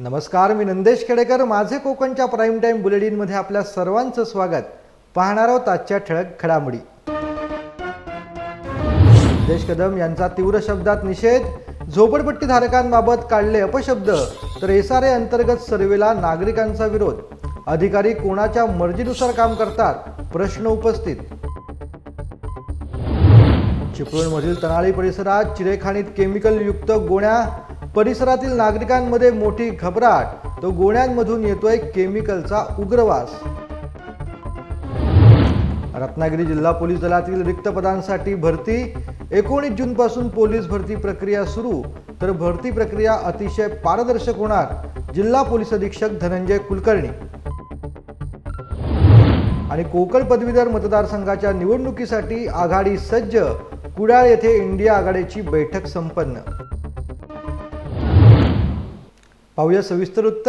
नमस्कार मी नंदेश खेडेकर. माझे कोकणच्या प्राईम टाईम बुलेटिनमध्ये आपल्या सर्वांचं स्वागत. पाहणार आहोत आजच्या ठळक घडामोडी. देश कदम यांचा तीव्र शब्दात निषेध. झोपडपट्टी धारकांबाबत काढले अपशब्द. तर एस आर ए अंतर्गत सर्वेला नागरिकांचा विरोध. अधिकारी कोणाच्या मर्जीनुसार काम करतात? प्रश्न उपस्थित. चिपळूणमधील तनाळी परिसरात चिरेखाणीत केमिकल युक्त गोण्या परिसरातील नागरिकांमध्ये मोठी घबराट. तो गोण्यांमधून येतोय केमिकलचा उग्रवास. रत्नागिरी जिल्हा पोलीस दलातील रिक्त पदांसाठी भरती. एकोणीस जूनपासून पोलीस भरती प्रक्रिया सुरू. तर भरती प्रक्रिया अतिशय पारदर्शक होणार जिल्हा पोलीस अधीक्षक धनंजय कुलकर्णी. आणि कोकण पदवीधर मतदारसंघाच्या निवडणुकीसाठी आघाडी सज्ज. कुडाळ येथे इंडिया आघाडीची बैठक संपन्न. पाहूया सविस्तर वृत्त.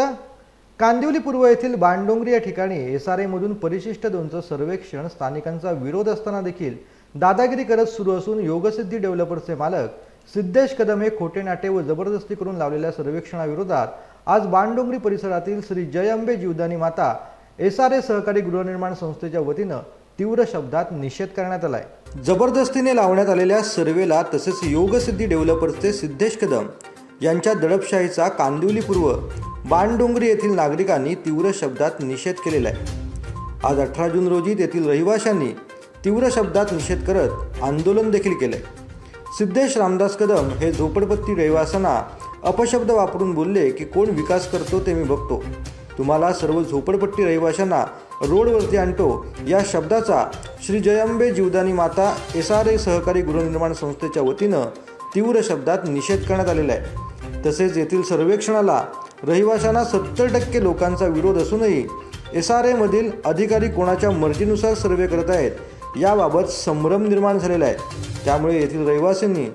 कांदिवली पूर्व येथील बाणडोंगरी या ठिकाणी एस आर एमधून परिशिष्ट दोनचं सर्वेक्षण स्थानिकांचा विरोध असताना देखील दादागिरी करत सुरू असून योगसिद्धी डेव्हलपर्सचे मालक सिद्धेश कदम हे खोटे नाटे व जबरदस्ती करून लावलेल्या सर्वेक्षणाविरोधात आज बाणडोंगरी परिसरातील श्री जय अंबे जीवदानी माता एस आर ए सहकारी गृहनिर्माण संस्थेच्या वतीनं तीव्र शब्दात निषेध करण्यात आलाय. जबरदस्तीने लावण्यात आलेल्या सर्वेला तसेच योगसिद्धी डेव्हलपर्सचे सिद्धेश कदम यांच्या दडपशाहीचा कांदिवलीपूर्व बाणडोंगरी येथील नागरिकांनी तीव्र शब्दात निषेध केलेला आहे. आज अठरा जून रोजी तेथील रहिवाशांनी तीव्र शब्दात निषेध करत आंदोलन देखील केले सिद्धेश रामदास कदम हे झोपडपट्टी रहिवाशांना अपशब्द वापरून बोलले की कोण विकास करतो ते मी बघतो. तुम्हाला सर्व झोपडपट्टी रहिवाशांना रोडवरती आणतो या शब्दाचा श्री जयंबे जीवदानी माता एस आर ए सहकारी गृहनिर्माण संस्थेच्या वतीनं तीव्र शब्दात निषेध करण्यात आलेला आहे. तसेच येथील सर्वेक्षणाला रहिवाशांना सत्तर टक्के लोकांचा विरोध असूनही एस आर एमधील अधिकारी कोणाच्या मर्जीनुसार सर्वे करत आहेत याबाबत संभ्रम निर्माण झालेला आहे. त्यामुळे येथील रहिवासींनी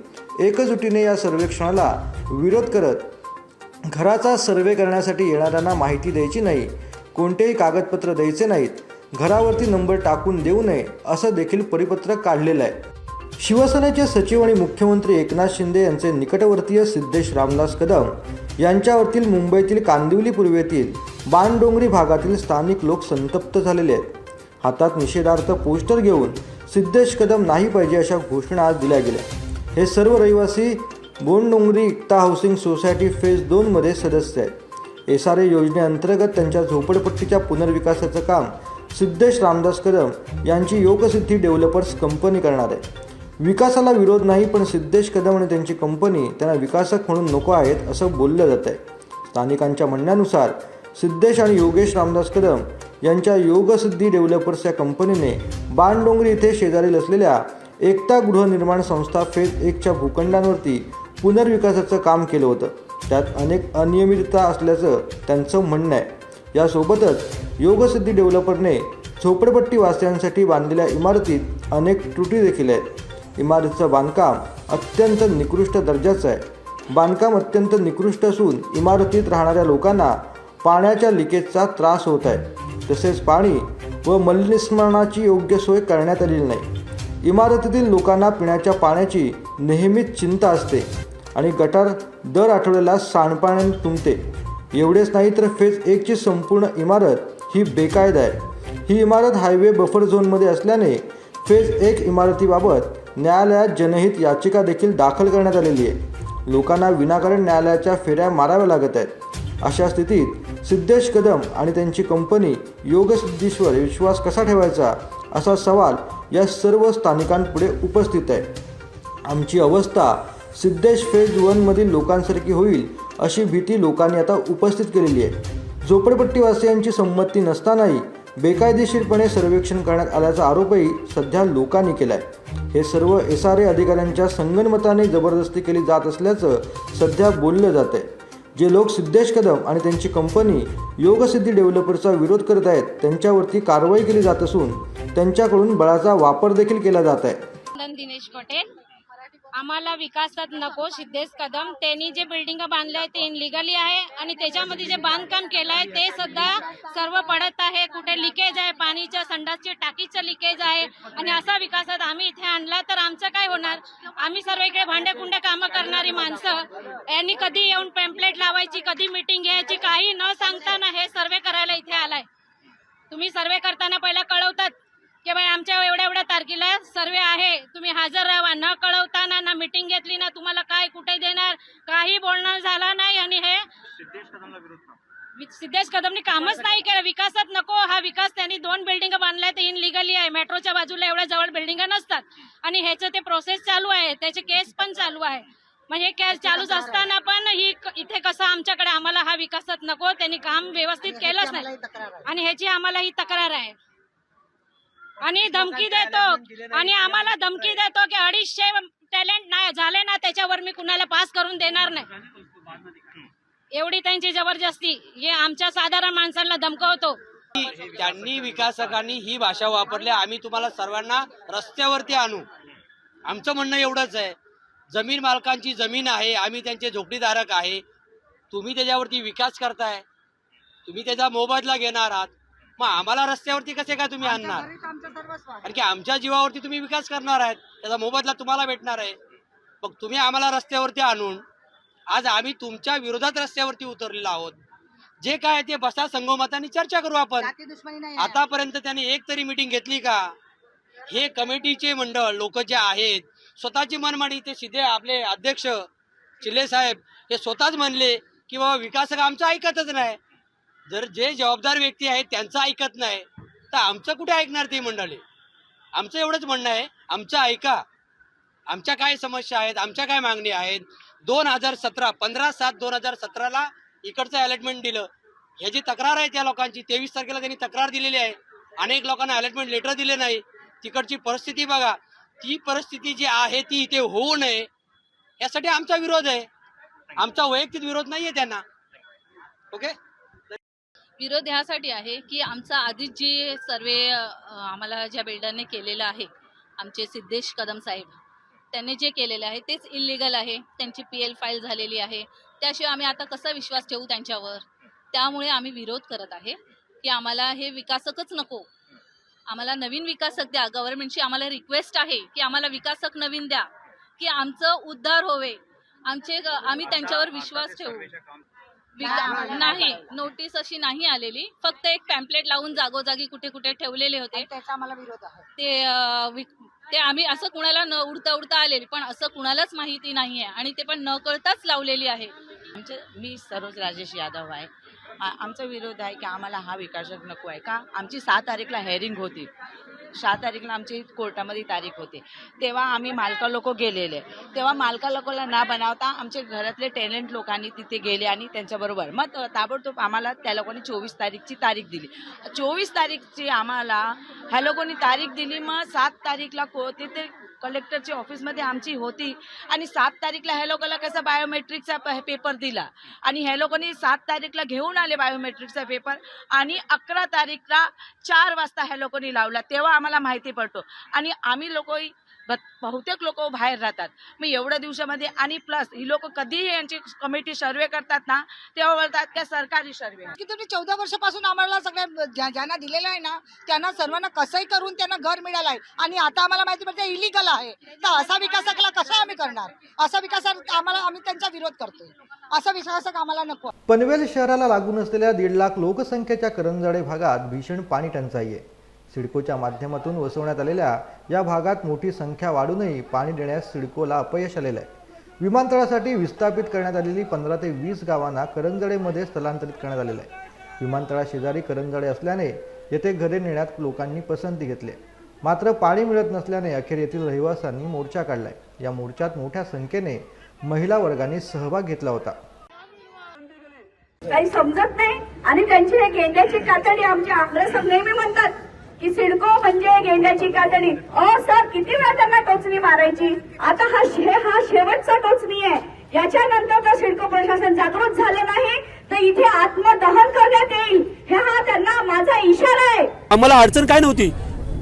एकजुटीने या सर्वेक्षणाला विरोध करत घराचा सर्वे करण्यासाठी येणाऱ्यांना माहिती द्यायची नाही कोणतेही कागदपत्र द्यायचे नाहीत घरावरती नंबर टाकून देऊ नये असं देखील परिपत्रक काढलेलं आहे. शिवसेनेचे सचिव आणि मुख्यमंत्री एकनाथ शिंदे यांचे निकटवर्तीय सिद्धेश रामदास कदम यांच्यावरतील मुंबईतील कांदिवली पूर्वेतील बाणडोंगरी भागातील स्थानिक लोक संतप्त झालेले आहेत. हातात निषेधार्थ पोस्टर घेऊन सिद्धेश कदम नाही पाहिजे अशा घोषणा आज दिल्या गेल्या. हे सर्व रहिवासी Bondongari Ekta housing society phase दोनमध्ये सदस्य आहेत. एस आर ए योजनेअंतर्गत त्यांच्या झोपडपट्टीच्या पुनर्विकासाचं काम सिद्धेश रामदास कदम यांची योगसिद्धी डेव्हलपर्स कंपनी करणार आहे. विकासाला विरोध नाही पण सिद्धेश कदम आणि त्यांची कंपनी त्यांना विकासक म्हणून नको आहेत असं बोललं जात आहे स्थानिकांच्या म्हणण्यानुसार सिद्धेश आणि योगेश रामदास कदम यांच्या योगसिद्धी डेव्हलपर्स या कंपनीने बाणडोंगरी इथे शेजारील असलेल्या एकता गृहनिर्माण संस्था फेज एकच्या भूखंडांवरती पुनर्विकासाचं काम केलं होतं. त्यात अनेक अनियमितता असल्याचं त्यांचं म्हणणं आहे. यासोबतच योगसिद्धी डेव्हलपरने झोपडपट्टी वासियांसाठी बांधलेल्या इमारतीत अनेक त्रुटी देखील आहेत. इमारतीचं बांधकाम अत्यंत निकृष्ट दर्जाचं आहे. बांधकाम अत्यंत निकृष्ट असून इमारतीत राहणाऱ्या लोकांना पाण्याच्या लिकेजचा त्रास होत आहे. तसेच पाणी व मलनिस्मरणाची योग्य सोय करण्यात आलेली नाही. इमारतीतील लोकांना पिण्याच्या पाण्याची नेहमीच चिंता असते आणि गटार दर आठवड्याला सांडपाण्याने तुंबते. एवढेच नाही तर फेज एकची संपूर्ण इमारत ही बेकायदा आहे. ही इमारत हायवे बफर झोनमध्ये असल्याने फेज एक इमारतीबाबत न्यायालयात जनहित याचिका देखील दाखल करण्यात आलेली आहे. लोकांना विनाकारण न्यायालयाच्या फेऱ्या माराव्या लागत आहेत. अशा स्थितीत सिद्धेश कदम आणि त्यांची कंपनी योगसिद्धीश्वर विश्वास कसा ठेवायचा असा सवाल या सर्व स्थानिकांपुढे उपस्थित आहे. आमची अवस्था सिद्धेश फेज वनमधील लोकांसारखी होईल अशी भीती लोकांनी आता उपस्थित केलेली आहे. झोपडपट्टीवासियांची संमती नसतानाही बेकायदेशीरपणे सर्वेक्षण करण्यात आल्याचा आरोपही सध्या लोकांनी केला आहे हे सर्व एस आर ए अधिकाऱ्यांच्या संगनमताने जबरदस्ती केली जात असल्याचं सध्या बोललं जात आहे जे लोक सिद्धेश कदम आणि त्यांची कंपनी योगसिद्धी डेव्हलपरचा विरोध करत आहेत त्यांच्यावरती कारवाई केली जात असून त्यांच्याकडून बळाचा वापर देखील केला जात आहे. दिनेश पटेल. आम्हाला विकासात नको सिद्धेश कदम. त्यांनी जे बिल्डिंग बांधले आहे ते इनलिगली आहे. आणि त्याच्यामध्ये जे बांधकाम केलं आहे ते सुद्धा सर्व पडत आहे. कुठे लिकेज आहे पाणीच्या संडासची टाकीचं लिकेज आहे. आणि असा विकासात आम्ही इथे आणला तर आमचं काय होणार? आम्ही सर्व इकडे भांडेकुंडे कामं करणारी माणसं. यांनी कधी येऊन पेम्पलेट लावायची कधी मिटिंग घ्यायची काही न सांगताना हे सर्वे करायला इथे आलाय. तुम्ही सर्वे करताना पहिला कळवतात की बाई आमच्या एवढ्या एवढ्या तारखेला सर्वे आहे. तुम्ही हजर राहा. न कळवताना ना मिटिंग घेतली ना तुम्हाला काय कुठे देणार? काही बोलणं झालं नाही आणि हे सिद्धेश कदमनी कामच नाही केलं. विकासात नको. हा विकास त्यांनी दोन बिल्डिंग बांधल्या ते इनलिगली आहे. मेट्रोच्या बाजूला एवढ्या जवळ बिल्डिंग नसतात. आणि ह्याचं ते प्रोसेस चालू आहे. त्याचे केस पण चालू आहे. मग हे केस चालूच असताना पण ही क- इथे कसं आमच्याकडे आम्हाला हा विकासात नको? त्यांनी काम व्यवस्थित केलंच नाही. आणि ह्याची आम्हाला ही तक्रार आहे. आणि धमकी देतो आणि आम्हाला धमकी देतो की अडीचशे टॅलेंट नाही झाले ना त्याच्यावर मी कुणाला पास करून देणार नाही. एवढी त्यांची जबरदस्ती. हे आमच्या साधारण माणसांना धमकवतो. त्यांनी विकासकांनी ही भाषा वापरली आम्ही तुम्हाला सर्वांना रस्त्यावरती आणू. आमचं म्हणणं एवढंच आहे. जमीन मालकांची जमीन आहे आम्ही त्यांचे झोपडीधारक आहे. तुम्ही त्याच्यावरती विकास करताय. तुम्ही त्याचा मोबदला घेणार आहात. मग आम्हाला रस्त्यावरती कसे काय तुम्ही आणणार? कारण की आमच्या जीवावरती तुम्ही विकास करणार आहेत. त्याचा मोबदला तुम्हाला भेटणार आहे. मग तुम्ही आम्हाला रस्त्यावरती आणून आज आम्ही तुमच्या विरोधात रस्त्यावरती उतरलेलो आहोत. जे काय आहे ते बसा संगोमतानी चर्चा करू आपण. आतापर्यंत त्यांनी एक तरी मिटिंग घेतली का? हे कमिटीचे मंडळ लोक जे आहेत स्वतःची मनमानी ते सिद्धे आपले अध्यक्ष चिल्ले साहेब हे स्वतःच म्हणले की बाबा विकासक आमचं ऐकतच नाही. जर जे जबाबदार व्यक्ती आहेत त्यांचं ऐकत नाही तर आमचं कुठे ऐकणार ते मंडळी? आमचं एवढंच म्हणणं आहे आमचं ऐका. आमच्या काय समस्या आहेत आमच्या काय मागणी आहेत? दोन हजार सतरा पंधरा सात दोन हजार सतराला इकडचं अलॉटमेंट दिलं. ह्याची तक्रार आहे त्या लोकांची तेवीस तारखेला त्यांनी तक्रार दिलेली आहे. अनेक लोकांना अलॉटमेंट लेटर दिले नाही. तिकडची परिस्थिती बघा. ती परिस्थिती जी आहे ती इथे होऊ नये. यासाठी आमचा विरोध आहे. आमचा वैयक्तिक विरोध नाही आहे त्यांना. ओके? विरोध ह्यासाठी आहे की आमचा आधीच जे सर्वे आम्हाला ज्या बिल्डरने केलेलं आहे आमचे सिद्धेश कदम साहेब त्यांनी जे केलेलं आहे तेच इलिगल आहे. त्यांची पी एल फाईल झालेली आहे. त्याशिवाय आम्ही आता कसा विश्वास ठेवू त्यांच्यावर? त्यामुळे आम्ही विरोध करत आहे की आम्हाला हे विकासकच नको. आम्हाला नवीन विकासक द्या. गव्हर्नमेंटची आम्हाला रिक्वेस्ट आहे की आम्हाला विकासक नवीन द्या. की आमचं उद्धार होवे. आमचे आम्ही त्यांच्यावर विश्वास ठेवू. विका- नाही नोटीस अशी नाही आलेली. फक्त एक पॅम्पलेट लावून जागोजागी कुठे कुठे ठेवलेले होते. त्याचा आम्हाला विरोध आहे. ते अं, ते आम्ही असं कुणाला न उडता उडता आलेली पण असं कुणालाच माहिती नाही आहे आणि ते पण न कळताच लावलेली आहे. आमचं मी सरोज राजेश यादव आहे. आमचा विरोध आहे की आम्हाला हा विकासक नको आहे. का? आमची सहा तारीखला हेअरिंग होती. सहा तारीखला आमची कोर्टामध्ये तारीख होती. तेव्हा आम्ही मालका लोक गेलेले. तेव्हा मालका लोकांना न बनावता आमचे घरातले टॅलेंट लोकांनी तिथे गेले आणि त्यांच्याबरोबर. मग ताबडतोब आम्हाला त्या लोकांनी चोवीस तारीखची तारीख दिली. चोवीस तारीखची आम्हाला ह्या लोकांनी तारीख दिली. मग सात तारीखला को तिथे कलेक्टरची ऑफिसमध्ये आमची होती. आणि सात तारीखला ह्या लोकांना कसा बायोमेट्रिकचा प- पेपर दिला. आणि ह्या लोकांनी सात तारीखला घेऊन आले बायोमेट्रिकचा पेपर आणि अकरा तारीखला चार वाजता ह्या लोकांनी लावला. तेव्हा आम्हाला माहिती पडतो. आणि आम्ही लोक बहुतेक लोक बाहेर राहतात. मग एवढ्या दिवसामध्ये आणि प्लस ही लोक कधीही यांची कमिटी सर्वे करतात ना तेव्हा बोलतात त्या सरकारी सर्वे की तुम्ही चौदा वर्षापासून आम्हाला सगळ्या ज्या- ज्यांना दिलेलं आहे ना त्यांना सर्वांना कसंही करून त्यांना घर मिळालं आहे. आणि आता आम्हाला माहिती पडते इलिगल आहे. तर असा विकासकाला कसा आम्ही करणार? असा विकास आम्हाला आम्ही त्यांचा विरोध करतोय. असा विकासक आम्हाला नको. पनवेल शहराला लागून असलेल्या दीड लाख लोकसंख्येच्या करंजाडे भागात भीषण पाणी टंचाई आहे. सिडकोच्या माध्यमातून वसवण्यात आलेल्या या भागात मोठी संख्या वाढूनही पाणी देण्यास सिडकोला अपयश आलेलं आहे. विमानतळासाठी विस्थापित करण्यात आलेली पंधरा ते वीस गावांना करंजडेमध्ये स्थलांतरित करण्यात आलेलं आहे. विमानतळाशेजारी करंजडे असल्याने येथे घरे नेण्यात लोकांनी पसंती घेतली आहे. मात्र पाणी मिळत नसल्याने अखेर येथील रहिवाशांनी मोर्चा काढलाय या मोर्चात मोठ्या संख्येने महिला वर्गाने सहभाग घेतला होता. काही समजत नाही आणि त्यांची हे गेंड्याची कातडी आमचे आमरस नेहमी म्हणतात. की सिडको म्हणजे गेंड्याची कातडी. अ सर किती वेळा त्यांना टोचणी मारायची? आता हा शे हा शेवटचा टोचणी आहे. याच्यानंतर जर सिडको प्रशासन जागृत झालं नाही तर इथे आत्मदहन करण्यात येईल. हे हा त्यांना माझा इशारा आहे. आम्हाला अडचण काय नव्हती?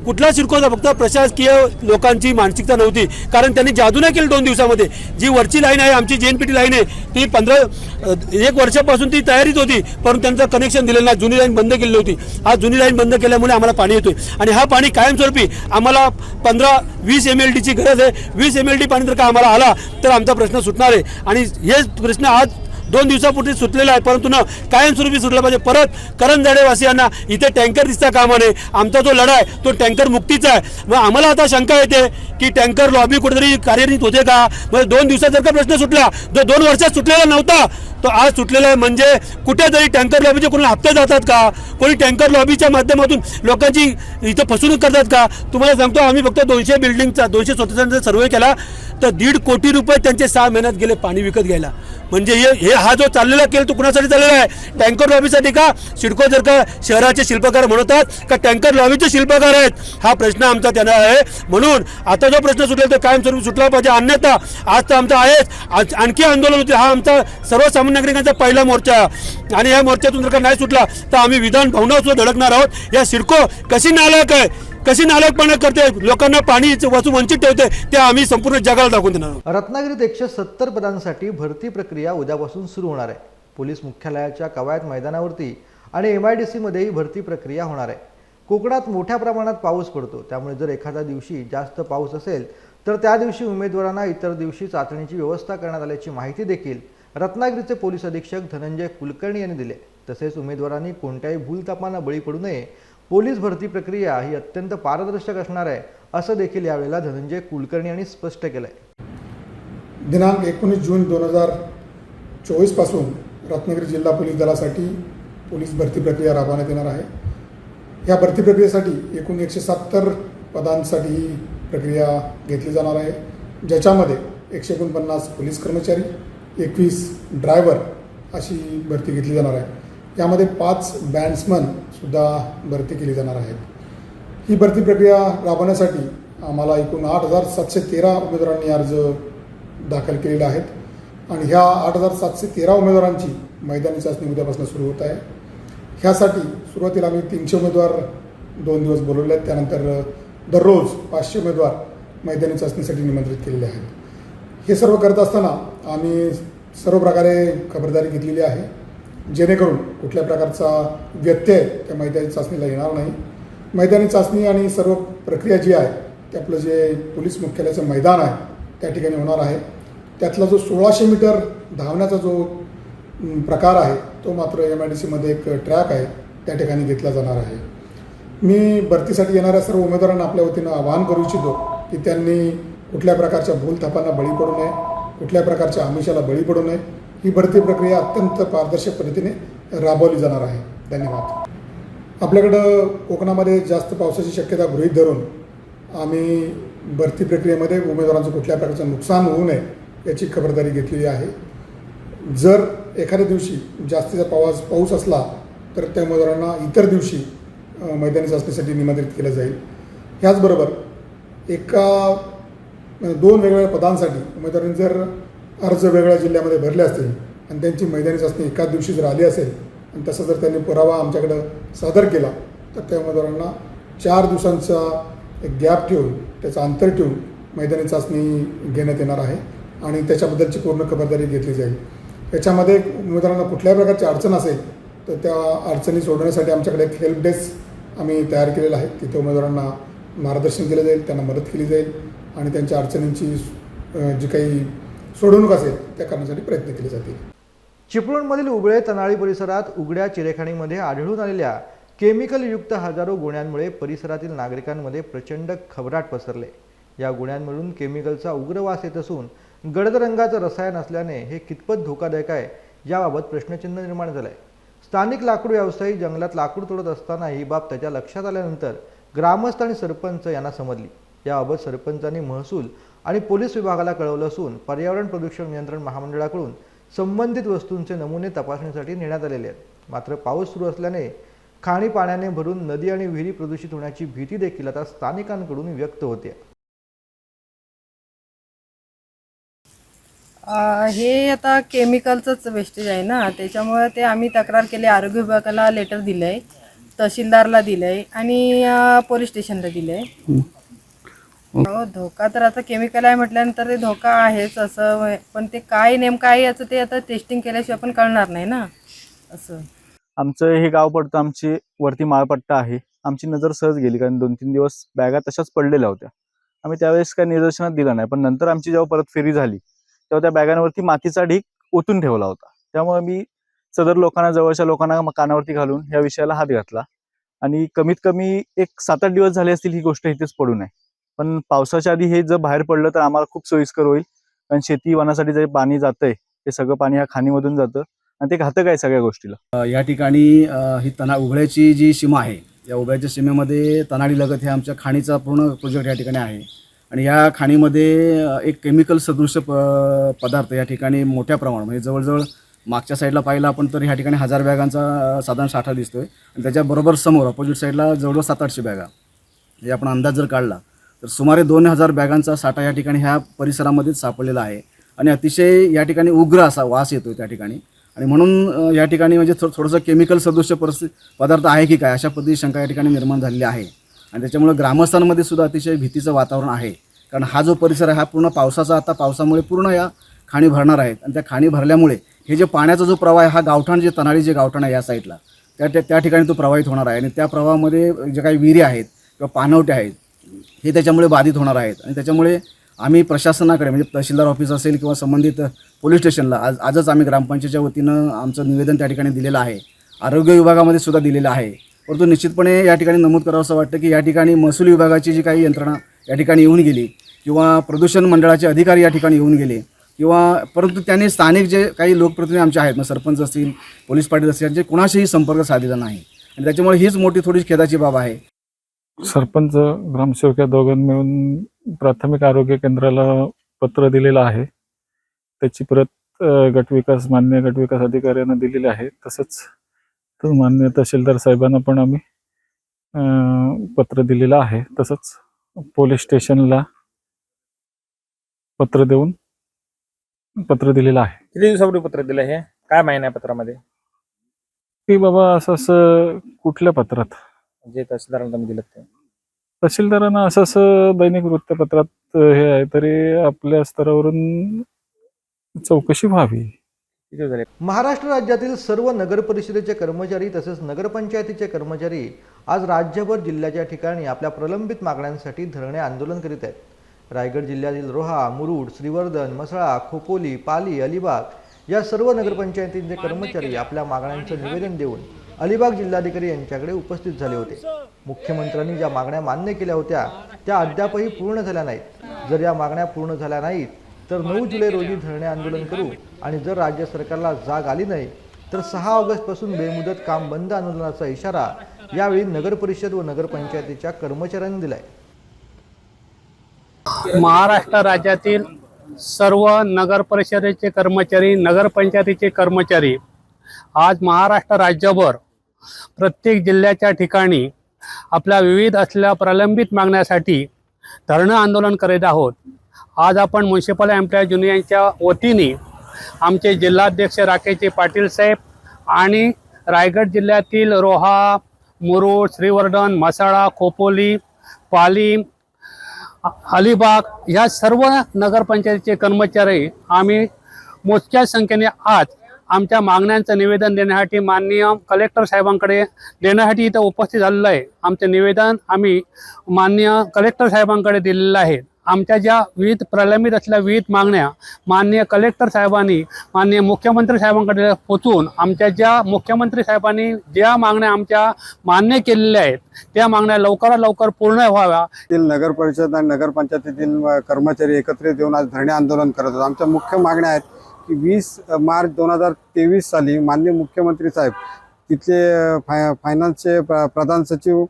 कुठला सिडकोचा फक्त प्रशासकीय लोकांची मानसिकता नव्हती. कारण त्यांनी जादू नाही केली दोन दिवसामध्ये. जी वरची लाईन आहे आमची जे एन पी टी लाईन आहे ती पंधरा एक वर्षापासून ती तयारीत होती परंतु त्यांचं कनेक्शन दिलेलं नाही. जुनी लाईन बंद केलेली होती आज जुनी लाईन बंद केल्यामुळे आम्हाला पाणी येतोय. आणि हा पाणी कायमस्वरूपी आम्हाला पंधरा वीस एम एल डीची गरज आहे. वीस एम एल डी पाणी जर का आम्हाला आला तर आमचा प्रश्न सुटणार आहे. आणि हे प्रश्न आज दोन दिवसापूर्वी सुटलेला आहे परंतु न कायमस्वरूपी सुटला पाहिजे. परत करंजाडेवासियांना इथे टँकर दिसता कामा नये आमचा जो लढा आहे तो टँकर मुक्तीचा आहे. मग आम्हाला आता शंका येते की टँकर लॉबी कुठेतरी कार्यरत होते का? मग दोन दिवसात जर का प्रश्न सुटला जो दोन वर्षात सुटलेला नव्हता तो आज सुटलेला आहे. म्हणजे कुठेतरी टँकर लॉबीचे कोणी हप्ते जातात का? कोणी टँकर लॉबीच्या माध्यमातून लोकांची इथं फसवणूक करतात का? तुम्हाला सांगतो आम्ही फक्त दोनशे बिल्डिंगचा दोनशे स्वतंत्र सर्वे केला तर दीड कोटी रुपये त्यांचे सहा महिन्यात गेले पाणी विकत घ्यायला. म्हणजे हे हे हा जो चाललेला केल तो कुणासाठी चाललेला आहे? टँकर लॉबीसाठी का? सिडको जर का शहराचे शिल्पकार म्हणतात का टँकर लॉबीचे शिल्पकार आहेत? हा प्रश्न आमचा त्यांना आहे. म्हणून आता जो प्रश्न सुटला तो कायमस्वरूपी सुटला पाहिजे. अन्यथा आज तर आमचा आहेच. आज आणखी आंदोलन होते. हा आमचा सर्वसामान्य नागरिकांचा पहिला मोर्चा. आणि या मोर्चातून जर का नाही सुटला तर आम्ही विधान भवनावर सुद्धा धडकणार आहोत. या सिडको कशी नालायक आहे? कशी नालायकपणा करते? लोकांना पाणी वाचून वंचित ठेवते ते आम्ही संपूर्ण जगाला दाखवून देणार रत्नागिरीत एकशे सत्तर पदांसाठी भरती प्रक्रिया उद्यापासून सुरू होणार आहे. पोलीस मुख्यालयाच्या कवायत मैदानावरती आणि एम आय डी सीमध्येही भरती प्रक्रिया होणार आहे. कोकणात मोठ्या प्रमाणात पाऊस पडतो. त्यामुळे जर एखाद्या दिवशी जास्त पाऊस असेल तर त्या दिवशी उमेदवारांना इतर दिवशी चाचणीची व्यवस्था करण्यात आल्याची माहिती देखील रत्नागिरीचे पोलीस अधीक्षक धनंजय कुलकर्णी यांनी दिले. तसेच उमेदवारांनी कोणत्याही भूलतापांना बळी पडू नये. पोलीस भरती प्रक्रिया ही अत्यंत पारदर्शक असणार आहे असं देखील यावेळेला धनंजय कुलकर्णी यांनी स्पष्ट केलं आहे दिनांक एकोणीस जून दोन हजार चोवीसपासून रत्नागिरी जिल्हा पोलीस दलासाठी पोलीस भरती प्रक्रिया राबवण्यात येणार आहे. या भरती प्रक्रियेसाठी एकूण एकशे सत्तर पदांसाठी ही प्रक्रिया घेतली जाणार आहे ज्याच्यामध्ये एकशे एकोणपन्नास पोलीस कर्मचारी एकवीस ड्रायव्हर अशी भरती घेतली जाणार आहे. यामध्ये पाच बँड्समनसुद्धा भरती केली जाणार आहेत. ही भरती प्रक्रिया राबवण्यासाठी आम्हाला एकूण आठ हजार सातशे तेरा उमेदवारांनी अर्ज दाखल केलेले आहेत. आणि ह्या आठ हजार सातशे तेरा उमेदवारांची मैदानी चाचणी उद्यापासून सुरू होत आहे. ह्यासाठी सुरुवातीला आम्ही तीनशे उमेदवार दोन दिवस बोलवले आहेत. त्यानंतर दररोज पाचशे उमेदवार मैदानी चाचणीसाठी निमंत्रित केलेले आहेत. हे सर्व करत असताना आम्ही सर्व प्रकारे खबरदारी घेतलेली आहे. जेणेकरून कुठल्या प्रकारचा व्यत्यय त्या मैदानी चाचणीला येणार नाही. मैदानी चाचणी आणि सर्व प्रक्रिया जी आहे ते आपलं जे पोलीस मुख्यालयाचं मैदान आहे त्या ठिकाणी होणार आहे. त्यातला जो सोळाशे मीटर धावण्याचा जो प्रकार आहे तो मात्र एम आय डी सीमध्ये एक ट्रॅक आहे त्या ठिकाणी घेतला जाणार आहे. मी भरतीसाठी येणाऱ्या सर्व उमेदवारांना आपल्या वतीनं आवाहन करू इच्छितो की त्यांनी कुठल्या प्रकारच्या भूलथापांना बळी पडू नये कुठल्या प्रकारच्या आमिषाला बळी पडू नये ही भरती प्रक्रिया अत्यंत पारदर्शक पद्धतीने राबवली जाणार आहे. धन्यवाद. आपल्याकडं कोकणामध्ये जास्त पावसाची शक्यता गृहीत धरून आम्ही भरती प्रक्रियेमध्ये उमेदवारांचं कुठल्या प्रकारचं नुकसान होऊ नये याची खबरदारी घेतलेली आहे. जर एखाद्या दिवशी जास्तीचा पावस पाऊस असला तर त्या उमेदवारांना इतर दिवशी मैदानी चाचणीसाठी निमंत्रित केलं जाईल. ह्याचबरोबर एका दोन वेगवेगळ्या पदांसाठी. उमेदवारांनी जर अर्ज वेगळ्या जिल्ह्यामध्ये भरले असतील आणि त्यांची मैदानी चाचणी एकाच दिवशी जर आली असेल आणि तसं जर त्यांनी पुरावा आमच्याकडं सादर केला तर त्या उमेदवारांना चार दिवसांचा एक गॅप ठेवून त्याचं अंतर ठेवून मैदानी चाचणी घेण्यात येणार आहे आणि त्याच्याबद्दलची पूर्ण खबरदारी घेतली जाईल. याच्यामध्ये उमेदवारांना कुठल्याही प्रकारची अडचण असेल तर त्या अडचणी सोडवण्यासाठी आमच्याकडे एक हेल्प डेस्क आम्ही तयार केलेला आहे. तिथे उमेदवारांना मार्गदर्शन केलं जाईल त्यांना मदत केली जाईल. आणि त्यांच्या अडचणींची जी काही सोडवणूक असेल त्या करण्यासाठी प्रयत्न केले जातील. चिपळूणमधील उबळे तनाळी परिसरात उघड्या चिरेखाणीमध्ये आढळून आलेल्या केमिकलयुक्त हजारो गुण्यांमुळे परिसरातील नागरिकांमध्ये प्रचंड खबराट पसरले. या गुण्यांमधून केमिकलचा उग्र वास येत असून गडद रंगाचं रसायन असल्याने हे कितपत धोकादायक आहे याबाबत प्रश्नचिन्ह निर्माण झालंय. स्थानिक लाकूड व्यावसायिक जंगलात लाकूड तोडत असताना ही बाब त्याच्या लक्षात आल्यानंतर ग्रामस्थ आणि सरपंच यांना समजली. याबाबत सरपंचांनी महसूल आणि पोलीस विभागाला कळवलं असून पर्यावरण प्रदूषण नियंत्रण महामंडळाकडून संबंधित वस्तूंचे नमुने तपासणीसाठी नेण्यात आलेले आहेत. मात्र पाऊस सुरू असल्याने खाणी पाण्याने भरून नदी आणि विहिरी प्रदूषित होण्याची भीती देखील आता स्थानिकांकडून व्यक्त होते. हे आता केमिकलचंच वेस्टेज आहे ना? त्याच्यामुळे ते आम्ही तक्रार केली आरोग्य विभागाला लेटर दिलं आहे तहसीलदारला दिलंय आणि अं, पोलीस स्टेशनला दिलंय. हो धोका तर आता केमिकल आहे म्हटल्यानंतर ते धोका आहेच असं पण ते काय नेमकं आहे याचं ते आता टेस्टिंग केल्याशिवाय पण कळणार नाही ना असं. आमचं हे गाव पडतं आमची वरती माळपट्टा आहे. आमची नजर सहज गेली कारण दोन तीन दिवस बॅगा तशाच पडलेल्या होत्या. आम्ही त्यावेळेस काय निदर्शनात दिलं नाही पण नंतर आमची जेव्हा परत फेरी झाली तेव्हा त्या बॅगांवरती मातीचा ढीक ओतून ठेवला होता. त्यामुळे मी सदर लोकांना जवळच्या लोकांना कानावरती घालून या विषयाला हात घातला. आणि कमीत कमी एक सात आठ दिवस झाले असतील ही गोष्ट इथेच पडू नये. पण पावसाच्या आधी हे जर बाहेर पडलं तर आम्हाला खूप सोयीस्कर होईल. कारण शेती वनासाठी जे पाणी जातंय ते सगळं पाणी ह्या खाणीमधून जातं. आणि ते घातक आहे सगळ्या गोष्टीला. या ठिकाणी ही तना उघड्याची जी सीमा आहे या उघड्याच्या सीमेमध्ये तनाडी लगत हे आमच्या खाणीचा पूर्ण प्रोजेक्ट या ठिकाणी आहे. आणि या खाणीमध्ये एक केमिकल सदृश प पदार्थ या ठिकाणी मोठ्या प्रमाणात म्हणजे जवळजवळ मागच्या साईडला पाहिलं आपण तर ह्या ठिकाणी हजार बॅगांचा साधारण साठा दिसतोय. आणि त्याच्याबरोबर समोर अपोजिट साईडला जवळजवळ सात आठशे बॅगा. हे आपण अंदाज जर काढला तर सुमारे दोन हजार बॅगांचा साठा या ठिकाणी ह्या परिसरामध्येच सापडलेला आहे. आणि अतिशय या ठिकाणी उग्र असा वास येतो त्या ठिकाणी. आणि म्हणून या ठिकाणी म्हणजे थो थोडंसं केमिकल सदृश्य परिस्थिती पदार्थ आहे की काय अशा पद्धती शंका या ठिकाणी निर्माण झालेली आहे. आणि त्याच्यामुळे ग्रामस्थांमध्ये सुद्धा अतिशय भीतीचं वातावरण आहे. कारण हा जो परिसर आहे हा पूर्ण पावसाचा आता पावसामुळे पूर्ण या खाणी भरणार आहेत. आणि त्या खाणी भरल्यामुळे हे जे पाण्याचा जो प्रवाह आहे हा गावठाण जे तनाळी जे गावठाण आहे या साईडला त्या त्या- त्या ठिकाणी तो प्रवाहित होणार आहे. आणि त्या प्रवाहामध्ये जे काही विहिरी आहेत किंवा पाणवटे आहेत हे त्याच्यामुळे बाधित होणार आहेत. आणि त्याच्यामुळे आम्ही प्रशासनाकडे म्हणजे तहसीलदार ऑफिस असेल किंवा संबंधित पोलीस स्टेशनला आज आजच आम्ही ग्रामपंचायतच्या वतीनं आमचं निवेदन त्या ठिकाणी दिलेलं आहे. आरोग्य विभागामध्ये सुद्धा दिलेलं आहे. परंतु निश्चितपणे या ठिकाणी नमूद करावं असं वाटतं की या ठिकाणी महसूल विभागाची जी काही यंत्रणा या ठिकाणी येऊन गेली किंवा प्रदूषण मंडळाचे अधिकारी या ठिकाणी येऊन गेले किंवा परंतु त्यांनी स्थानिक जे काही लोकप्रतिनिधी आमचे आहेत मग सरपंच असतील पोलीस पाटील असतील यांचे कुणाशीही संपर्क साधलेला नाही. आणि त्याच्यामुळे हीच मोठी थोडी खेदाची बाब आहे. सरपंच ग्रामसेवक या दोघांनी मिळून प्राथमिक आरोग्य केंद्राला पत्र दिलेलं आहे. त्याची प्रत गटविकास मान्य गटविकास अधिकाऱ्यांना दिलेली आहे. तसंच तो मान्य तहसीलदार साहेबांना पण आम्ही पत्र दिलेलं आहे. तसंच पोलीस स्टेशनला पत्र देऊन पत्र दिलेलं आहे. किती दिवसापूर्वी पत्र दिलं हे? काय माहिती आहे पत्रामध्ये? की बाबा असं असं कुठल्या पत्रात? जे तहसीलदारांना तुम्ही दिलं ते. तहसीलदारांना असं असं दैनिक वृत्तपत्रात हे आहे तरी आपल्या स्तरावरून चौकशी व्हावी. महाराष्ट्र राज्यातील सर्व नगर परिषदेचे कर्मचारी तसेच नगरपंचायतीचे कर्मचारी आज राज्यभर जिल्ह्याच्या ठिकाणी आपल्या प्रलंबित मागण्यांसाठी धरणे आंदोलन करीत आहेत. रायगड जिल्ह्यातील रोहा मुरुड श्रीवर्धन मसळा खोपोली पाली अलिबाग या सर्व नगरपंचायतींचे कर्मचारी आपल्या मागण्यांचं निवेदन देऊन अलिबाग जिल्हाधिकारी यांच्याकडे उपस्थित झाले होते. मुख्यमंत्र्यांनी ज्या मागण्या मान्य केल्या होत्या त्या अद्यापही पूर्ण झाल्या नाहीत. जर या मागण्या पूर्ण झाल्या नाहीत तर नऊ जुलै रोजी धरणे आंदोलन करू आणि जर राज्य सरकारला जाग आली नाही तर सहा ऑगस्टपासून बेमुदत काम बंद आंदोलनाचा इशारा यावेळी नगर परिषद व नगरपंचायतीच्या कर्मचाऱ्यांनी दिलाय. महाराष्ट्र राज्यातील सर्व नगर परिषदेचे कर्मचारी नगरपंचायतीचे कर्मचारी आज महाराष्ट्र राज्यभर प्रत्येक जिल्ह्याच्या ठिकाणी आपल्या विविध असलेल्या प्रलंबित मागण्यासाठी धरणं आंदोलन करीत आहोत. आज आपण म्युन्सिपल एम्प्लॉईज युनियनच्या वतीने आमचे जिल्हाध्यक्ष राकेशजी पाटील साहेब आणि रायगड जिल्ह्यातील रोहा मुरुड श्रीवर्धन मसाळा खोपोली पाली अलिबाग ह्या सर्व नगरपंचायतीचे कर्मचारी आम्ही मोजक्या संख्येने आज आमच्या मागण्यांचं निवेदन देण्यासाठी माननीय कलेक्टर साहेबांकडे देण्यासाठी इथं उपस्थित झालेलं आहे. आमचं निवेदन आम्ही माननीय कलेक्टर साहेबांकडे दिलेलं आहे. आमच्या ज्या विविध प्रलंबित असलेल्या विविध मागण्या माननीय कलेक्टर साहेबांनी माननीय मुख्यमंत्री साहेबांकडे पोचून आमच्या ज्या मुख्यमंत्री साहेबांनी ज्या मागण्या आमच्या मान्य केलेल्या आहेत त्या मागण्या लवकरात लवकर पूर्ण व्हाव्या. नगर परिषद आणि नगरपंचायतीतील कर्मचारी एकत्रित येऊन आज धरणे आंदोलन करत आहेत. आमच्या मुख्य मागण्या आहेत की वीस मार्च दोन हजार तेवीस साली माननीय मुख्यमंत्री साहेब तिथले फाय फायनान्सचे प्र प्रधान सचिव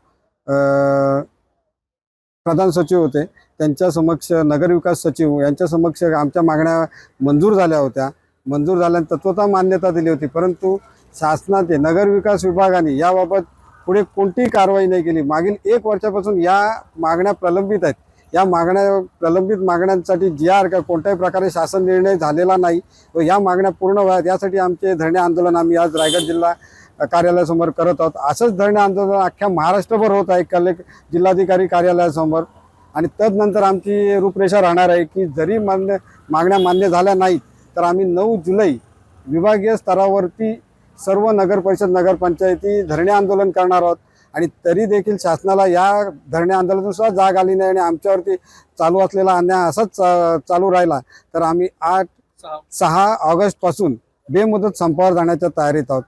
प्रधान सचिव होते. त्यांच्या समक्ष नगरविकास सचिव यांच्या समक्ष आमच्या मागण्या मंजूर झाल्या होत्या. मंजूर झाल्याने तत्वता मान्यता दिली होती. परंतु शासनाने नगरविकास विभागाने याबाबत पुढे कोणतीही कारवाई नाही केली. मागील एक वर्षापासून या मागण्या प्रलंबित आहेत. या मागण्या प्रलंबित मागण्यांसाठी जी आर का कोणत्याही प्रकारे शासन निर्णय झालेला नाही व या मागण्या पूर्ण व्हाव्यात यासाठी आमचे धरणे आंदोलन आम्ही आज रायगड जिल्हा कार्यालयासमोर करत आहोत. असंच धरणे आंदोलन अख्ख्या महाराष्ट्रभर होत आहे कलेक् जिल्हाधिकारी कार्यालयासमोर. आणि तदनंतर आमची रूपरेषा राहणार आहे की जरी मान्य मागण्या मान्य झाल्या नाहीत तर आम्ही नऊ जुलै विभागीय स्तरावरती सर्व नगर परिषद नगरपंचायती धरणे आंदोलन करणार आहोत. आणि तरी देखील शासनाला या धरणे आंदोलनातून सुद्धा जाग आली नाही आणि आमच्यावरती चालू असलेला अन्याय असाच चा- चालू राहिला. तर आम्ही आठ सहा ऑगस्टपासून बेमुदत संपावर जाण्याच्या तयारीत आहोत.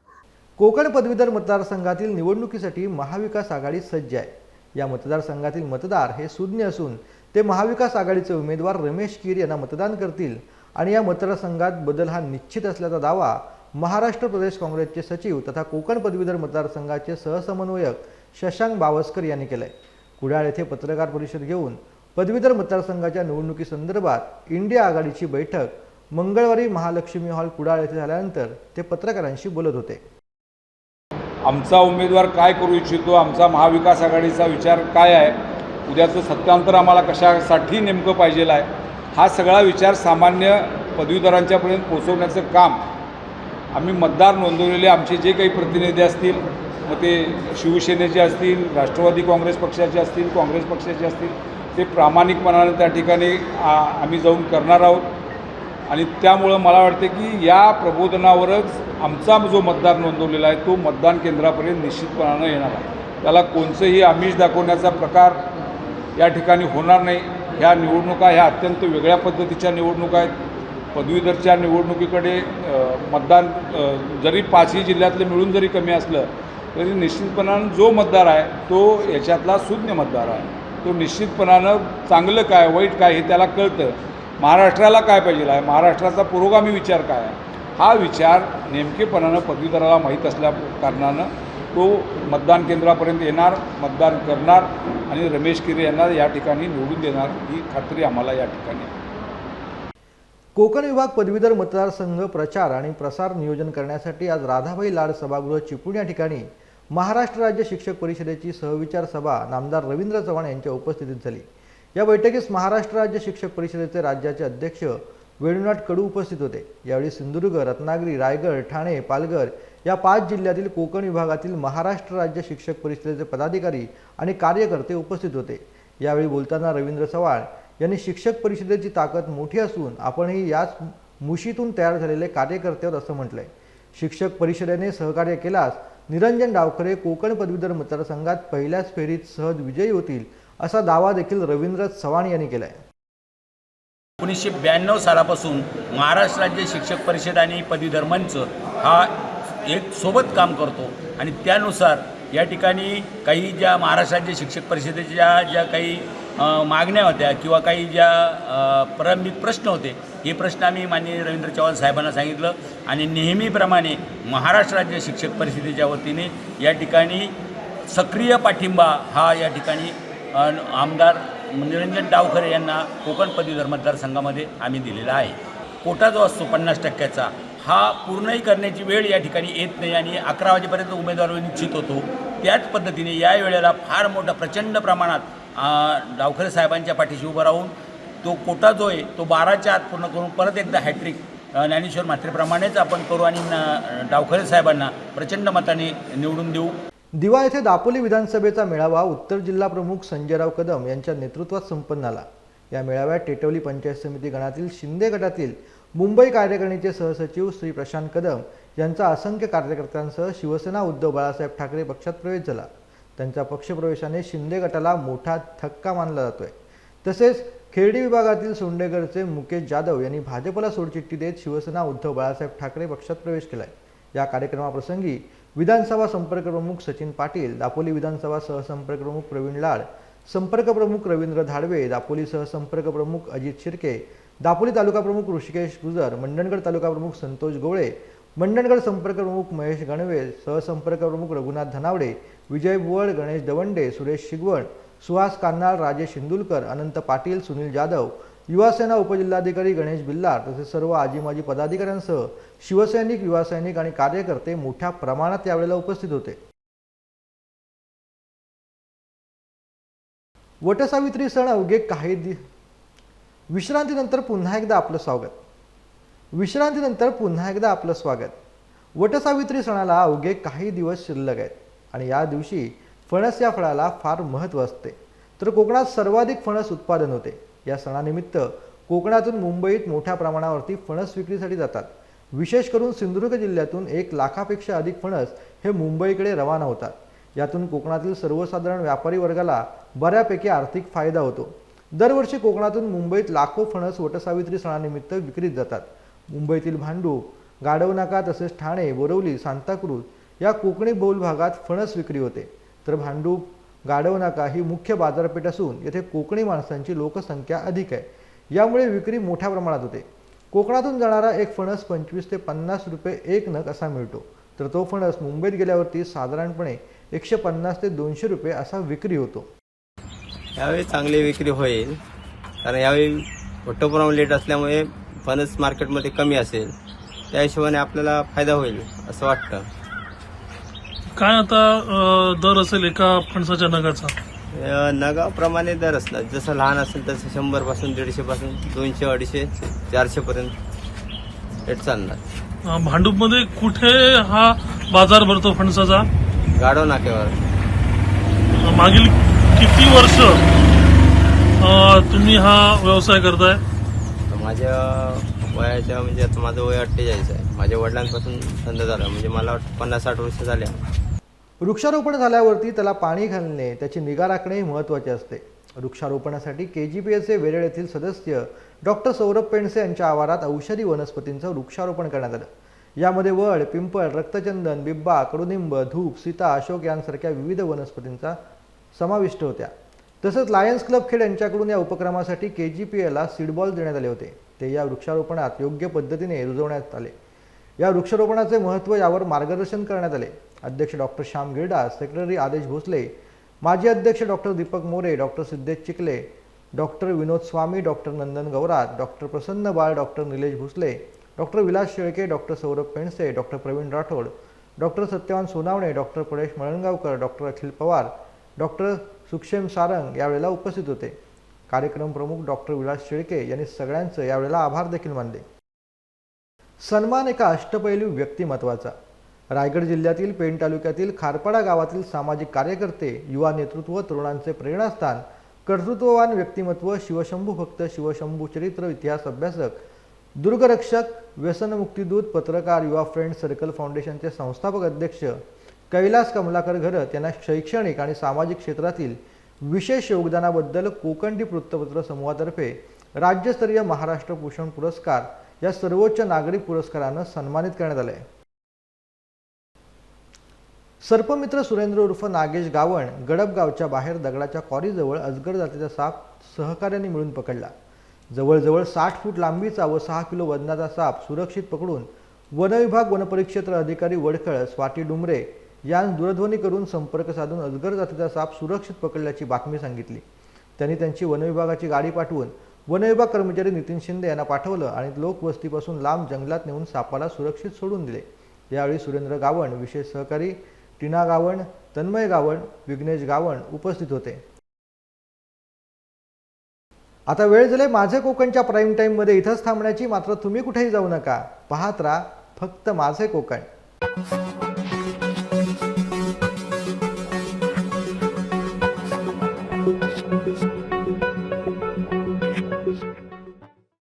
कोकण पदवीधर मतदारसंघातील निवडणुकीसाठी महाविकास आघाडी सज्ज आहे. या मतदारसंघातील मतदार हे सुज्ञ असून ते महाविकास आघाडीचे उमेदवार रमेश कीर यांना मतदान करतील आणि या मतदारसंघात बदल हा निश्चित असल्याचा दावा महाराष्ट्र प्रदेश काँग्रेसचे सचिव तथा कोकण पदवीधर मतदारसंघाचे सहसमन्वयक शशांक बावस्कर यांनी केलं आहे कुडाळ येथे पत्रकार परिषद घेऊन पदवीधर मतदारसंघाच्या निवडणुकीसंदर्भात इंडिया आघाडीची बैठक मंगळवारी महालक्ष्मी हॉल कुडाळ येथे झाल्यानंतर ते पत्रकारांशी बोलत होते. आमचा उमेदवार काय करू इच्छितो आमचा महाविकास आघाडीचा विचार काय आहे उद्याचं सत्तांतर आम्हाला कशासाठी नेमकं पाहिजेल आहे हा सगळा विचार सामान्य पदवीधरांच्यापर्यंत पोचवण्याचं काम आम्ही मतदार नोंदवलेले आमचे जे काही प्रतिनिधी असतील मग ते शिवसेनेचे असतील राष्ट्रवादी काँग्रेस पक्षाचे असतील काँग्रेस पक्षाचे असतील ते प्रामाणिकपणाने त्या ठिकाणी आम्ही जाऊन करणार आहोत. आणि त्यामुळं मला वाटते की या प्रबोधनावरच आमचा जो मतदार नोंदवलेला आहे तो मतदान केंद्रापर्यंत निश्चितपणानं येणार आहे. त्याला कोणचंही आमिष दाखवण्याचा प्रकार या ठिकाणी होणार नाही. ह्या निवडणुका ह्या अत्यंत वेगळ्या पद्धतीच्या निवडणुका आहेत. पदवीधरच्या निवडणुकीकडे मतदान जरी पाचही जिल्ह्यातलं मिळून जरी कमी असलं तरी निश्चितपणानं जो मतदार आहे तो याच्यातला सुज्ञ मतदार आहे. तो निश्चितपणानं चांगलं काय वाईट काय हे त्याला कळतं. महाराष्ट्राला काय पाहिजे आहे? महाराष्ट्राचा पुरोगामी विचार काय आहे? हा विचार नेमकेपणानं पदवीधराला माहीत असल्या कारणानं तो मतदान केंद्रापर्यंत येणार मतदान करणार आणि रमेश किरे यांना या ठिकाणी निवडून देणार ही खात्री आम्हाला या ठिकाणी कोकण विभाग पदवीधर मतदारसंघ प्रचार आणि प्रसार नियोजन करण्यासाठी आज राधाबाई लाड सभागृह चिपळूण या ठिकाणी महाराष्ट्र राज्य शिक्षक परिषदेची सहविचार सभा नामदार रवींद्र चव्हाण यांच्या उपस्थितीत झाली. या बैठकीस महाराष्ट्र राज्य शिक्षक परिषदेचे राज्याचे अध्यक्ष वेणुनाथ कडू उपस्थित होते. यावेळी सिंधुदुर्ग रत्नागिरी रायगड ठाणे पालघर या पाच जिल्ह्यातील कोकण विभागातील महाराष्ट्र राज्य शिक्षक परिषदेचे पदाधिकारी आणि कार्यकर्ते उपस्थित होते. यावेळी बोलताना रवींद्र चव्हाण यांनी शिक्षक परिषदेची ताकद मोठी असून आपणही याच मुशीतून तयार झालेले कार्यकर्ते असं म्हटलंय. शिक्षक परिषदेने सहकार्य केल्यास निरंजन डावखरे कोकण पदवीधर मतदारसंघात पहिल्याच फेरीत सहज विजयी होतील असा दावा देखील रवींद्र चव्हाण यांनी केला आहे एकोणीसशे ब्याण्णव सालापासून महाराष्ट्र राज्य शिक्षक परिषद आणि पदवीधर मंच हा एक सोबत काम करतो. आणि त्यानुसार या ठिकाणी काही ज्या महाराष्ट्र राज्य शिक्षक परिषदेच्या ज्या काही मागण्या होत्या किंवा काही ज्या प्रारंभिक प्रश्न होते हे प्रश्न आम्ही माननीय रवींद्र चव्हाण साहेबांना सांगितलं आणि नेहमीप्रमाणे महाराष्ट्र राज्य शिक्षक परिषदेच्या वतीने या ठिकाणी सक्रिय पाठिंबा हा या ठिकाणी आमदार निरंजन डावखरे यांना कोकण पदवीधर मतदारसंघामध्ये आम्ही दिलेला आहे. कोटा जो असतो पन्नास टक्क्याचा हा पूर्णही करण्याची वेळ या ठिकाणी येत नाही आणि अकरा वाजेपर्यंत उमेदवार निश्चित होतो. त्याच पद्धतीने या वेळेला फार मोठा प्रचंड प्रमाणात डावखरे साहेबांच्या पाठीशी उभं राहून तो कोटा जो आहे तो बाराच्या आत पूर्ण करून परत एकदा हॅट्रिक ज्ञानेश्वर म्हात्रेप्रमाणेच आपण करू आणि डावखरे साहेबांना प्रचंड मताने निवडून देऊ. दिवा येथे दापोली विधानसभेचा मेळावा उत्तर जिल्हा प्रमुख संजयराव कदम यांच्या नेतृत्वात संपन्न झाला. या मेळाव्यात टेटवली पंचायत समिती गणातील शिंदे गटातील मुंबई कार्यकारिणीचे सहसचिव श्री प्रशांत कदम यांचा असंख्य कार्यकर्त्यांसह शिवसेना उद्धव बाळासाहेब ठाकरे पक्षात प्रवेश झाला. त्यांच्या पक्षप्रवेशाने शिंदे गटाला मोठा थक्का मानला जातोय. तसेच खेर्डी विभागातील सोंडेगडचे मुकेश जाधव यांनी भाजपला सोडचिठ्ठी देत शिवसेना उद्धव बाळासाहेब ठाकरे पक्षात प्रवेश केलाय. या कार्यक्रमाप्रसंगी विधानसभा संपर्क प्रमुख सचिन पाटील दापोली विधानसभा सहसंपर्क प्रमुख प्रवीण लाड संपर्क प्रमुख रवींद्र धाडवे दापोली सहसंपर्क प्रमुख अजित शिर्के दापोली तालुका प्रमुख ऋषिकेश गुजर मंडणगड तालुका प्रमुख संतोष गोळे मंडणगड संपर्क प्रमुख महेश गणवे सहसंपर्क प्रमुख रघुनाथ धनावडे विजय बुवळ गणेश दवंडे सुरेश शिगवण सुहास कान्नाळ राजेश इंदुलकर अनंत पाटील सुनील जाधव युवासेना उपजिल्हाधिकारी गणेश बिल्लार तसेच सर्व आजी माजी पदाधिकाऱ्यांसह शिवसैनिक युवासैनिक आणि कार्यकर्ते मोठ्या प्रमाणात यावेळेला उपस्थित होते. वटसावित्री सण अवघे काही दि विश्रांतीनंतर पुन्हा एकदा आपलं स्वागत. विश्रांतीनंतर पुन्हा एकदा आपलं स्वागत. वटसावित्री सणाला अवघे काही दिवस शिल्लक आहेत आणि या दिवशी फणस या फळाला फार महत्त्व असते. तर कोकणात सर्वाधिक फणस उत्पादन होते. या सणानिमित्त कोकणातून मुंबईत मोठ्या प्रमाणावरती फणस विक्रीसाठी जातात. विशेष करून सिंधुदुर्ग जिल्ह्यातून एक लाखापेक्षा अधिक फणस हे मुंबईकडे रवाना होतात. यातून कोकणातील सर्वसाधारण व्यापारी वर्गाला बऱ्यापैकी आर्थिक फायदा होतो. दरवर्षी कोकणातून मुंबईत लाखो फणस वटसावित्री सणानिमित्त विक्रीत जातात. मुंबईतील भांडू गाढवनाका तसेच ठाणे बोरवली सांताक्रूज या कोकणी बहुल भागात फणस विक्री होते. तर भांडूप गाढवनाका ही मुख्य बाजारपेठ असून येथे कोकणी माणसांची लोकसंख्या अधिक आहे. यामुळे विक्री मोठ्या प्रमाणात होते. कोकणातून जाणारा एक फणस पंचवीस ते पन्नास रुपये एक नग असा मिळतो. तर तो फणस मुंबईत गेल्यावरती साधारणपणे एकशे पन्नास ते दोनशे रुपये असा विक्री होतो. यावेळी चांगली विक्री होईल. कारण यावेळी वट्टपुराम लेट असल्यामुळे फणस मार्केटमध्ये कमी असेल त्या हिशोबाने आपल्याला फायदा होईल असं वाटतं. काय आता अं, दर असेल एका फणसाच्या नगाचा? अ, नगाप्रमाणे दर असणार जसं लहान असेल तसं शंभरपासून दीडशे पासून दोनशे अडीचशे चारशे पर्यंत रेट चालणार. अं, भांडूपमध्ये कुठे हा बाजार भरतो फणसाचा? गाडो नाक्यावर. अं, मागील किती वर्ष अं, तुम्ही हा व्यवसाय करताय? माझ्या वयाच्या म्हणजे आता माझं वय अठ्ठेचाळीस आहे. माझ्या वडिलांपासून धंद झाला म्हणजे मला वाटतं पन्नास साठ वर्ष झाले वृक्षारोपण झाल्यावरती त्याला पाणी घालणे त्याची निगा राखणे महत्त्वाचे असते. वृक्षारोपणासाठी के जी पी एसचे वेरळ येथील सदस्य डॉक्टर सौरभ पेंडसे यांच्या आवारात औषधी वनस्पतींचं वृक्षारोपण करण्यात आलं. यामध्ये वड पिंपळ रक्तचंदन बिब्बा कडुनिंब धूप सीता अशोक यांसारख्या विविध वनस्पतींचा समाविष्ट होत्या. तसंच लायन्स क्लब खेड यांच्याकडून या उपक्रमासाठी के जी पी एला सीडबॉल देण्यात आले होते. ते या वृक्षारोपणात योग्य पद्धतीने रुजवण्यात आले. या वृक्षारोपणाचे महत्त्व यावर मार्गदर्शन करण्यात आले. अध्यक्ष डॉक्टर श्याम गिरडा सेक्रेटरी आदेश भोसले माजी अध्यक्ष doctor Deepak More doctor Siddhesh Chikhale doctor Vinod Swami doctor Nandan Gaurat doctor Prasanna Bal doctor Nilesh Bhosale doctor Vilas Shelke doctor Saurabh Pendse doctor Pravin Rathod doctor Satyavan Sonawane doctor Paresh Malangaonkar doctor Akhil Pawar doctor Sukshem Sarang यावेळेला उपस्थित होते. कार्यक्रम प्रमुख doctor Vilas Shelke यांनी सगळ्यांचं यावेळेला आभार देखील मानले. सन्मान एका अष्टपैलू व्यक्तिमत्वाचा रायगड जिल्ह्यातील पेण तालुक्यातील खारपाडा गावातील सामाजिक कार्यकर्ते युवा नेतृत्व तरुणांचे प्रेरणास्थान कर्तृत्ववान व्यक्तिमत्व शिवशंभू भक्त शिवशंभू चरित्र इतिहास अभ्यासक दुर्गरक्षक व्यसनमुक्तीदूत पत्रकार युवा फ्रेंड सर्कल फाउंडेशनचे संस्थापक अध्यक्ष कैलास कमलाकर घरत यांना शैक्षणिक आणि सामाजिक क्षेत्रातील विशेष योगदानाबद्दल कोकणदीप वृत्तपत्र समूहातर्फे राज्यस्तरीय महाराष्ट्र भूषण पुरस्कार या सर्वोच्च नागरिक पुरस्कारानं सन्मानित करण्यात आले सर्पमित्र सुरेंद्र उर्फ नागेश गावण गडपगावच्या बाहेर दगडाच्या कॉरीजवळ अजगर जातीचा साप सहकार्याने मिळून पकडला. जवळजवळ साठ फूट लांबीचा व सहा किलो वजनाचा साप सुरक्षित पकडून वनविभाग वनपरिक्षेत्र अधिकारी वडखळ स्वाती डुमरे यान दूरध्वनी करून संपर्क साधून अजगर जातीचा साप सुरक्षित पकडल्याची बातमी सांगितली. त्यांनी त्यांची वनविभागाची गाडी पाठवून वनविभाग कर्मचारी नितीन शिंदे यांना पाठवलं आणि लोकवस्तीपासून लांब जंगलात नेऊन सापाला सुरक्षित सोडून दिले. यावेळी सुरेंद्र गावण विशेष सहकारी टीना गावण तन्मय गावण विघ्नेश गावण उपस्थित होते. आता वेळ झाले माझे कोकणच्या प्राईम टाईममध्ये इथंच थांबण्याची मात्र तुम्ही कुठेही जाऊ नका. पाहत राहा फक्त माझे कोकण.